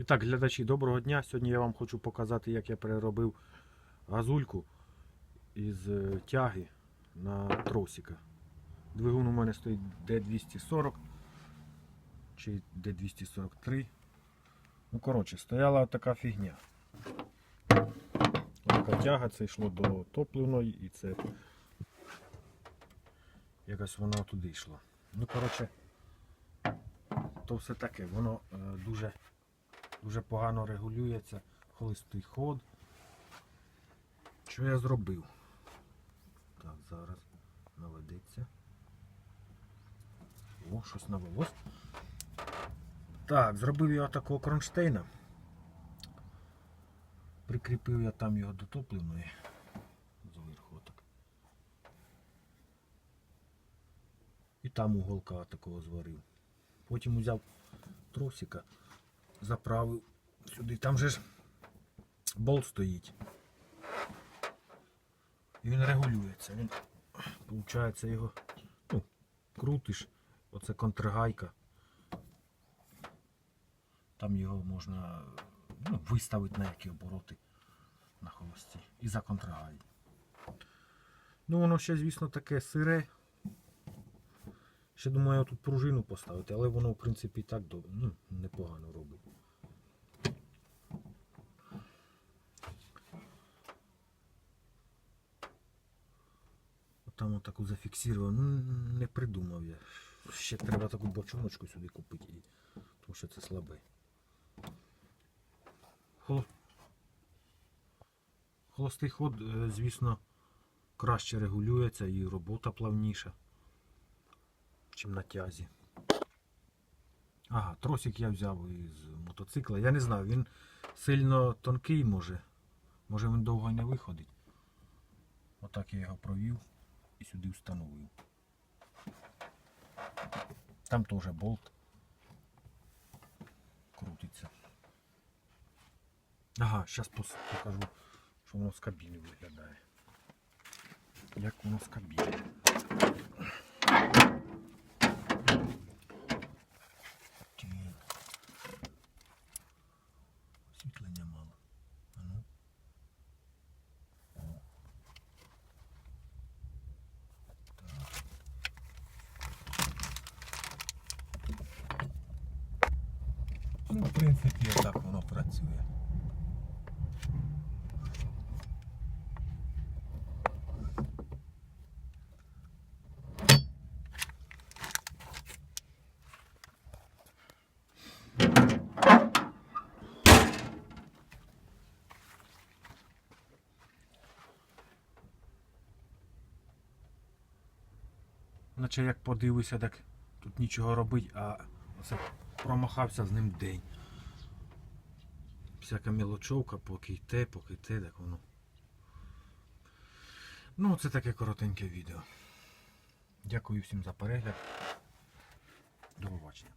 І так, глядачі, доброго дня. Сьогодні я вам хочу показати, як я переробив газульку із е, тяги на тросика. Двигун у мене стоїть D240 чи D243. Ну, коротше, стояла така фігня. Така тяга, це йшло до топливної і це якось вона туди йшла. Ну, коротше, то все таке, воно е, дуже дуже погано регулюється, холостий ход. Що я зробив? Так, зараз наведеться. О, щось навелось. Так, зробив я такого кронштейна. Прикріпив я там його до топливної. Зверху так. І там уголка такого зварив. Потім взяв тросика заправив сюди. Там же ж болт стоїть. І він регулюється. Він, виходить, його ну, крутиш. Оце контргайка. Там його можна ну, виставити на які обороти на холості. І за контргай. Ну воно ще, звісно, таке сире. Ще думаю тут пружину поставити, але воно в принципі і так ну, непогано робить. Там отаку зафіксував. Ну, не придумав я. Ще треба таку бочоночку сюди купити, тому що це слабе. Холостий ход, е, звісно, краще регулюється і робота плавніша чим на тязі. Ага, тросик я взяв із мотоцикла. Я не знаю, він сильно тонкий може. Може він довго не виходить. Отак я його провів і сюди встановив. Там теж болт крутиться. Ага, зараз покажу, що воно з кабіни виглядає. Як воно з кабіни. Тінь. Освітлення мало. А ну. О. Так. Ну, в принципі, отак воно працює. Наче як подивився, так тут нічого робить, а оце промахався з ним день. Всяка мілочовка, поки йте, поки йте, так воно. Ну, це таке коротеньке відео. Дякую всім за перегляд. До побачення.